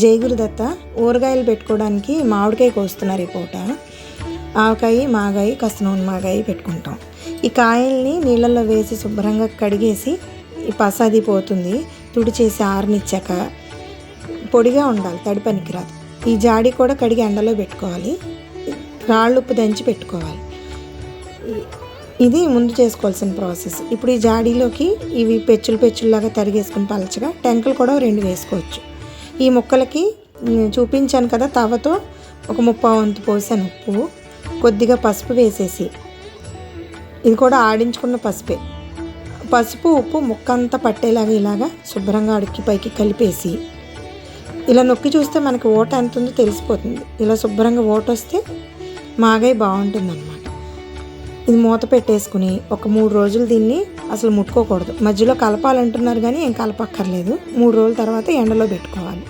జయగురుదత్త ఊరగాయలు పెట్టుకోవడానికి మామిడికాయ కోస్తున్నారు ఈ పూట ఆవకాయ మాగాయ కాస్త నూనె మాగాయ పెట్టుకుంటాం. ఈ కాయల్ని నీళ్ళల్లో వేసి శుభ్రంగా కడిగేసి ఈ పసాది పోతుంది. తుడిచేసి ఆరనిచ్చాక పొడిగా ఉండాలి తడి పనికిరాదు. ఈ జాడి కూడా కడిగి ఎండలో పెట్టుకోవాలి. రాళ్ళుప్పు దంచి పెట్టుకోవాలి. ఇది ముందు చేసుకోవాల్సిన ప్రాసెస్. ఇప్పుడు ఈ జాడీలోకి ఇవి పెచ్చులు పెచ్చుల్లాగా తరిగేసుకుని పలచగా టెంకలు కూడా రెండు వేసుకోవచ్చు. ఈ ముక్కలకి చూపించాను కదా తవతో ఒక ముప్పా వంతు పోసాను ఉప్పు కొద్దిగా పసుపు వేసేసి. ఇది కూడా ఆడించుకున్న పసుపే. పసుపు ఉప్పు ముక్క అంతా పట్టేలాగా ఇలాగా శుభ్రంగా అడికి పైకి కలిపేసి ఇలా నొక్కి చూస్తే మనకి ఓట ఎంత ఉందో తెలిసిపోతుంది. ఇలా శుభ్రంగా ఓట వస్తే మాగాయ బాగుంటుందన్నమాట. ఇది మూత పెట్టేసుకుని ఒక మూడు రోజులు దీన్ని అసలు ముట్టుకోకూడదు. మధ్యలో కలపాలంటున్నారు కానీ ఏం కలపక్కర్లేదు. మూడు రోజుల తర్వాత ఎండలో పెట్టుకోవాలి.